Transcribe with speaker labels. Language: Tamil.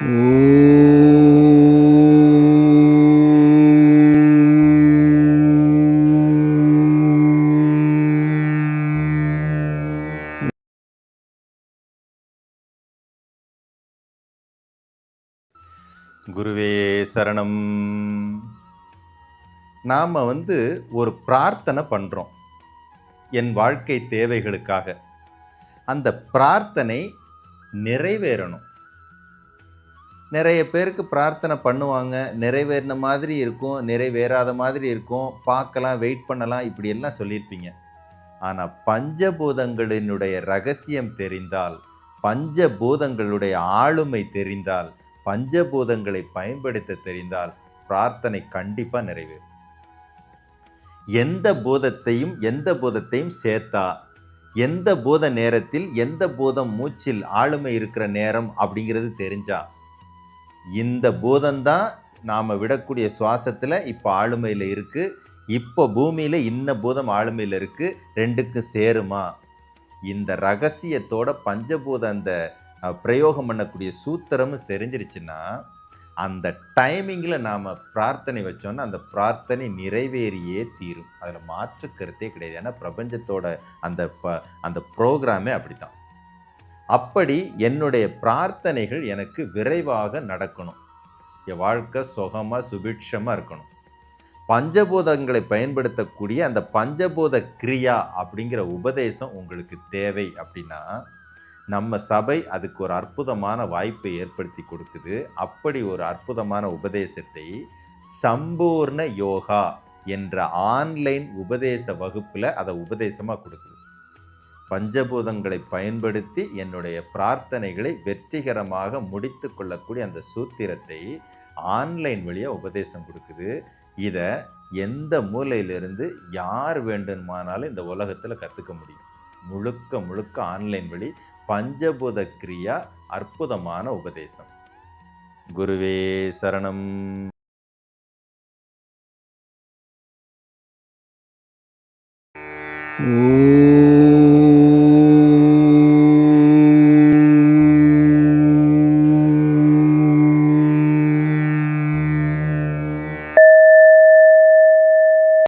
Speaker 1: குருவே சரணம். நாம் வந்து ஒரு பிரார்த்தனை பண்ணுறோம் என் வாழ்க்கை தேவைகளுக்காக. அந்த பிரார்த்தனை நிறைவேறணும். நிறைய பேருக்கு பிரார்த்தனை பண்ணுவாங்க. நிறைவேறின மாதிரி இருக்கும் நிறைவேறாத மாதிரி இருக்கும். பார்க்கலாம் வெயிட் பண்ணலாம் இப்படி எல்லாம் சொல்லியிருப்பீங்க. ஆனால் பஞ்சபூதங்களினுடைய ரகசியம் தெரிந்தால் பஞ்சபூதங்களுடைய ஆளுமை தெரிந்தால் பஞ்சபூதங்களை பயன்படுத்த தெரிந்தால் பிரார்த்தனை கண்டிப்பாக நிறைவேறும். எந்த பூதத்தையும் எந்த பூதத்தையும் சேர்த்தா எந்த பூத நேரத்தில் எந்த பூதம் மூச்சில் ஆளுமை இருக்கிற நேரம் அப்படிங்கிறது தெரிஞ்சா இந்த பூதம்தான் நாம் விடக்கூடிய சுவாசத்தில் இப்போ ஆளுமையில் இருக்குது இப்போ பூமியில் இன்ன பூதம் ஆளுமையில் இருக்குது ரெண்டுக்கும் சேருமா? இந்த ரகசியத்தோட பஞ்சபூத அந்த பிரயோகம் பண்ணக்கூடிய சூத்திரமும் தெரிஞ்சிருச்சுன்னா அந்த டைமிங்கில் நாம் பிரார்த்தனை வச்சோன்னா அந்த பிரார்த்தனை நிறைவேறியே தீரும். அதில் மாற்று கருத்தே கிடையாது. ஏன்னா பிரபஞ்சத்தோட அந்த ப அந்த ப்ரோக்ராமே அப்படித்தான். அப்படி என்னுடைய பிரார்த்தனைகள் எனக்கு விரைவாக நடக்கணும். என் வாழ்க்கை சுகமாக சுபிக்ஷமாக இருக்கணும். பஞ்சபூதங்களை பயன்படுத்தக்கூடிய அந்த பஞ்சபூத கிரியா அப்படிங்கிற உபதேசம் உங்களுக்கு தேவை அப்படின்னா நம்ம சபை அதுக்கு ஒரு அற்புதமான வாய்ப்பை ஏற்படுத்தி கொடுக்குது. அப்படி ஒரு அற்புதமான உபதேசத்தை சம்பூர்ண யோகா என்ற ஆன்லைன் உபதேச வகுப்பில் அதை உபதேசமாக கொடுக்குது. பஞ்சபூதங்களை பயன்படுத்தி என்னுடைய பிரார்த்தனைகளை வெற்றிகரமாக முடித்து கொள்ளக்கூடிய அந்த சூத்திரத்தை ஆன்லைன் வழியாக உபதேசம் கொடுக்குது. இதை எந்த மூலையிலிருந்து யார் வேண்டுமானாலும் இந்த உலகத்தில் கற்றுக்க முடியும். முழுக்க முழுக்க ஆன்லைன் வழி பஞ்சபூத கிரியா அற்புதமான உபதேசம். குருவே சரணம்.